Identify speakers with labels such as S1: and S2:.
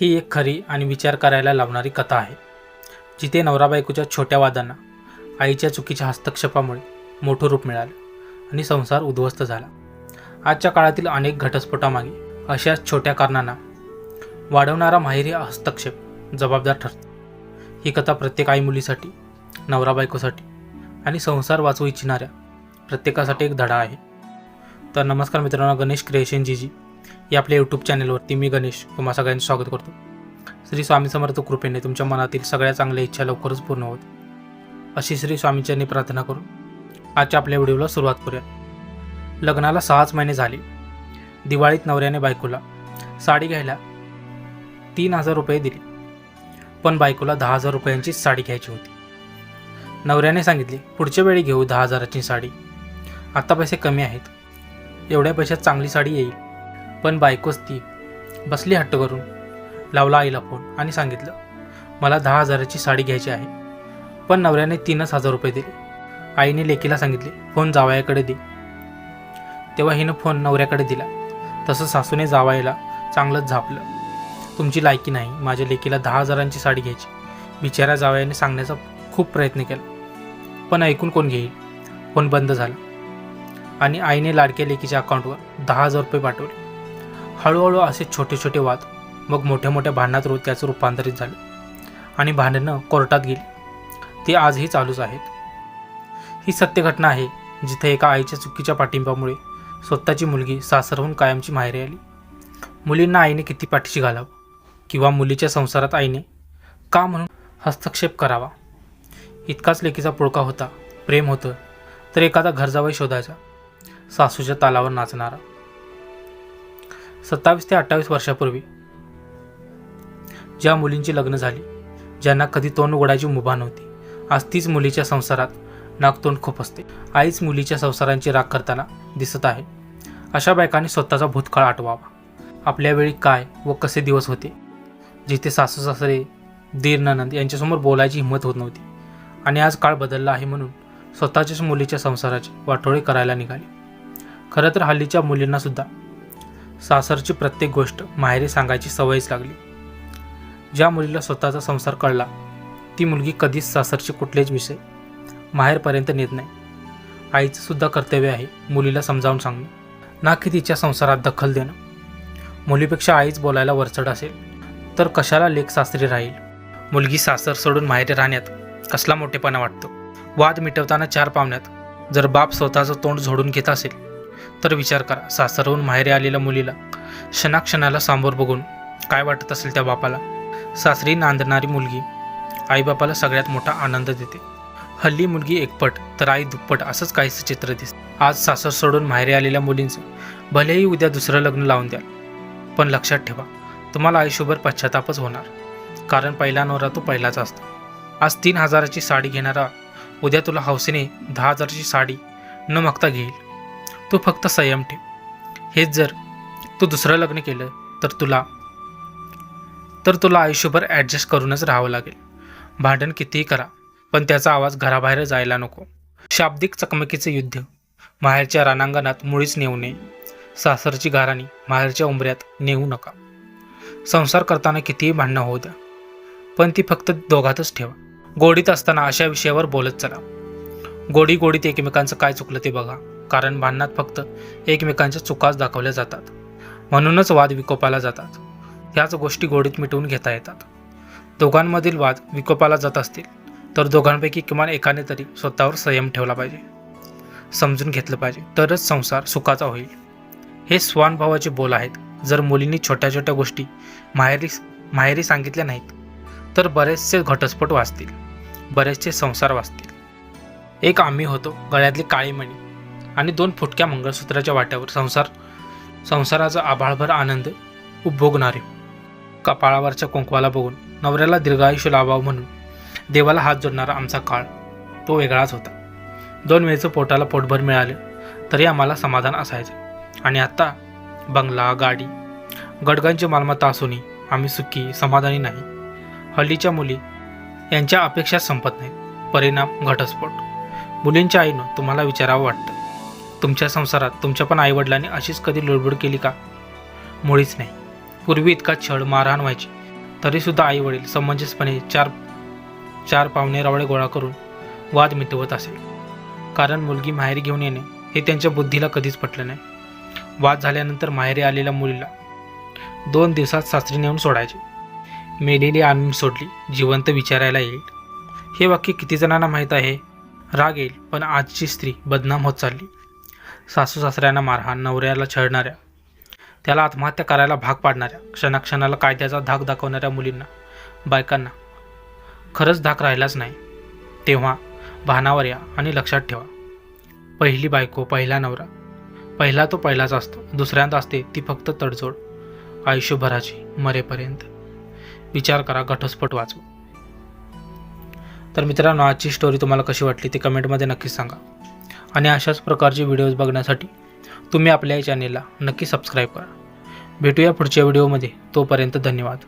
S1: ही एक खरी आणि विचार करायला लावणारी कथा आहे. जिथे नवरा बायकोच्या छोट्या वादांना आईच्या चुकीच्या हस्तक्षेपामुळे मोठं रूप मिळालं आणि संसार उद्ध्वस्त झाला. आजच्या काळातील अनेक घटस्फोटामागे अशा छोट्या कारणांना वाढवणारा माहेरी हस्तक्षेप जबाबदार ठरतो. ही कथा प्रत्येक आई मुलीसाठी नवरा बायकोसाठी आणि संसार वाचवू इच्छिणाऱ्या प्रत्येकासाठी एक धडा आहे. तर नमस्कार मित्रांनो गणेश क्रिएशन जी या आपल्या यूट्यूब चॅनलवरती मी गणेश तुम्हा सगळ्यांचं स्वागत करतो. श्री स्वामी समर्थ कृपेने तुमच्या मनातील सगळ्या चांगल्या इच्छा लवकरच पूर्ण होत. अशी श्री स्वामींच्यांनी प्रार्थना करून आजच्या आपल्या व्हिडिओला सुरुवात करूया. लग्नाला सहाच महिने झाले. दिवाळीत नवऱ्याने बायकोला साडी घ्यायला तीन हजार रुपये दिले. पण बायकोला दहा हजार रुपयांची साडी घ्यायची होती. नवऱ्याने सांगितले पुढच्या वेळी घेऊ दहा हजाराची साडी. आत्ता पैसे कमी आहेत. एवढ्या पैशात चांगली साडी येईल. पण बायकोच ती. बसली हट्ट करून लावला आईला फोन आणि सांगितलं मला दहा हजाराची साडी घ्यायची आहे पण नवऱ्याने तीनच हजार रुपये दिले. आईने लेकीला सांगितले फोन जावयाकडे दे. तेव्हा हिनं फोन नवऱ्याकडे दिला. तसं सासूने जावायला चांगलंच झापलं. तुमची लायकी नाही माझ्या लेकीला दहा हजारांची साडी घ्यायची. बिचाऱ्या जावयाने सांगण्याचा खूप प्रयत्न केला. पण ऐकून कोण घेईल? फोन बंद झाला. आणि आईने लाडक्या लेकीच्या अकाउंटवर दहा हजार रुपये पाठवले. हळूहळू असे छोटे छोटे वाद मग मोठ्या मोठ्या भांडणात रो त्याचं रूपांतरित झालं. आणि भांडणं कोर्टात गेली. ती आजही चालूच आहेत. ही सत्य घटना आहे जिथे एका आईच्या चुकीच्या पाठिंब्यामुळे स्वतःची मुलगी सासरहून कायमची माहेरी आली. मुलींना आईने किती पाठीशी घालावं? किंवा मुलीच्या संसारात आईने का म्हणून हस्तक्षेप करावा? इतकाच लेकीचा पुळका होता प्रेम होतं तर एखादा घरजावई शोधायचा सासूच्या तालावर नाचणारा. सत्तावीस ते अठ्ठावीस वर्षापूर्वी ज्या मुलींची लग्न झाली ज्यांना कधी तोंड उघडायची मुभा नव्हती आज तीच मुलीच्या संसारात नागतोंड खूप असते. आईच मुलीच्या संसारांची राग करताना दिसत आहे. अशा बायकांनी स्वतःचा भूतकाळ आठवावा. आपल्या वेळी काय व कसे दिवस होते जिथे सासू सासरे दीर ननंद यांच्यासमोर बोलायची हिंमत होत नव्हती आणि आज काळ बदलला आहे म्हणून स्वतःच्याच मुलीच्या संसाराचे वाटोळे करायला निघाले. खरं तर हल्लीच्या मुलींनासुद्धा सासरची प्रत्येक गोष्ट माहेरी सांगायची सवयच लागली. ज्या मुलीला स्वतःचा संसार कळला ती मुलगी कधीच सासरचे कुठलेच विषय माहेरपर्यंत नेत नाही. आईचं सुद्धा कर्तव्य आहे मुलीला समजावून सांगणं ना की तिच्या संसारात दखल देणं. मुलीपेक्षा आईच बोलायला वरचढ असेल तर कशाला लेख सासरी राहील? मुलगी सासर सोडून माहेरी राहण्यात कसला मोठेपणा वाटतो? वाद मिटवताना चार पावण्यात जर बाप स्वतःचं तोंड झोडून घेत असेल तर विचार करा सासरहून माहेरी आलेल्या मुलीला क्षणाक्षणाला समोर बघून काय वाटत असेल त्या बापाला? सासरी नांदणारी मुलगी आईबापाला सगळ्यात मोठा आनंद देते. हल्ली मुलगी एकपट तर आई दुप्पट असंच काहीसं चित्र दिसतं. आज सासर सोडून माहेरी आलेल्या मुलींचं भलेही उद्या दुसरं लग्न लावून द्याल पण लक्षात ठेवा तुम्हाला आयुष्यभर पश्चातापच होणार. कारण पहिला नवरा तो पहिलाच असतो. आज तीन हजाराची साडी घेणारा उद्या तुला हौसेने दहा हजाराची साडी न मागता घेईल. तू फक्त संयम ठेव. हेच जर तू दुसरं लग्न केलं तर तुला तर तुला आयुष्यभर ॲडजस्ट करूनच राहावं लागेल. भांडण कितीही करा पण त्याचा आवाज घराबाहेर जायला नको. शाब्दिक चकमकीचे युद्ध. माहेरच्या रणांगणात मुळीच नेऊ नये. सासरची घराणी माहेरच्या उंबऱ्यात नेऊ नका. संसार करताना कितीही भांडणं होऊ द्या पण ती फक्त दोघातच ठेवा. गोडीत असताना अशा विषयावर बोलत चला. गोडी गोडीत एकमेकांचं काय चुकलं ते बघा. कारण भांडणात फक्त एकमेकांच्या चुकाच दाखवल्या जातात. म्हणूनच वाद विकोपाला जातात. ह्याच गोष्टी गोडीत मिटवून घेता येतात. दोघांमधील वाद विकोपाला जात असतील तर दोघांपैकी किमान एकाने तरी स्वतःवर संयम ठेवला पाहिजे. समजून घेतलं पाहिजे तरच संसार सुखाचा होईल. हे स्वानुभवाचे बोल आहेत. जर मुलींनी छोट्या छोट्या गोष्टी माहेरी माहेरी सांगितल्या नाहीत तर बरेचसे घटस्फोट वाचतील. बरेचसे संसार वाचतील. एक आम्ही होतो गळ्यातली काळी मणी. आणि दोन फुटक्या मंगळसूत्राच्या वाट्यावर संसार संसाराचा आभाळभर आनंद उपभोगणारे. कपाळावरच्या कुंकवाला बघून नवऱ्याला दीर्घायुष्य लावावं म्हणून देवाला हात जोडणारा आमचा काळ तो वेगळाच होता. दोन वेळचं पोटाला पोटभर मिळाले तरी आम्हाला समाधान असायचं. आणि आत्ता बंगला गाडी गडगांची मालमत्ता असूनही आम्ही सुखी समाधानी नाही. हल्लीच्या मुली यांच्या अपेक्षा संपत नाहीत. परिणाम घटस्फोट. मुलींच्या आईनं तुम्हाला विचारावं वाटतं. तुमच्या संसारात तुमच्या पण आईवडिलांनी अशीच कधी लुडबुड केली का? मुळीच नाही. पूर्वी इतका छळ मारहाण व्हायची. तरीसुद्धा आईवडील समंजसपणे चार चार पाहुणे रावळे गोळा करून वाद मिटवत असेल कारण मुलगी माहेरी घेऊन येणे हे त्यांच्या बुद्धीला कधीच पटलं नाही. वाद झाल्यानंतर माहेरी आलेल्या मुलीला दोन दिवसात सासरी नेऊन सोडायचे. मेलेली आणून सोडली जिवंत विचारायला येईल. हे वाक्य किती जणांना माहीत आहे? राग येईल पण आजची स्त्री बदनाम होत चालली. सासू सासऱ्यांना मारहाण नवऱ्याला छळणाऱ्या. त्याला आत्महत्या करायला भाग पाडणाऱ्या. क्षणाक्षणाला कायद्याचा धाक दाखवणाऱ्या मुलींना बायकांना. खरंच धाक राहिलाच नाही. तेव्हा भानावर या आणि लक्षात ठेवा. पहिली बायको पहिला नवरा. पहिला तो पहिलाच असतो. दुसऱ्यांदा असते ती फक्त तडजोड. आयुष्यभराची मरेपर्यंत. विचार करा घटस्फोट वाचवा. तर मित्रांनो आजची स्टोरी तुम्हाला कशी वाटली ती कमेंटमध्ये नक्कीच सांगा. आणि अशाच प्रकारचे व्हिडिओज बघण्यासाठी तुम्ही आपल्या या चॅनेलला नक्की सबस्क्राईब करा. भेटूया पुढच्या व्हिडिओमध्ये तोपर्यंत धन्यवाद.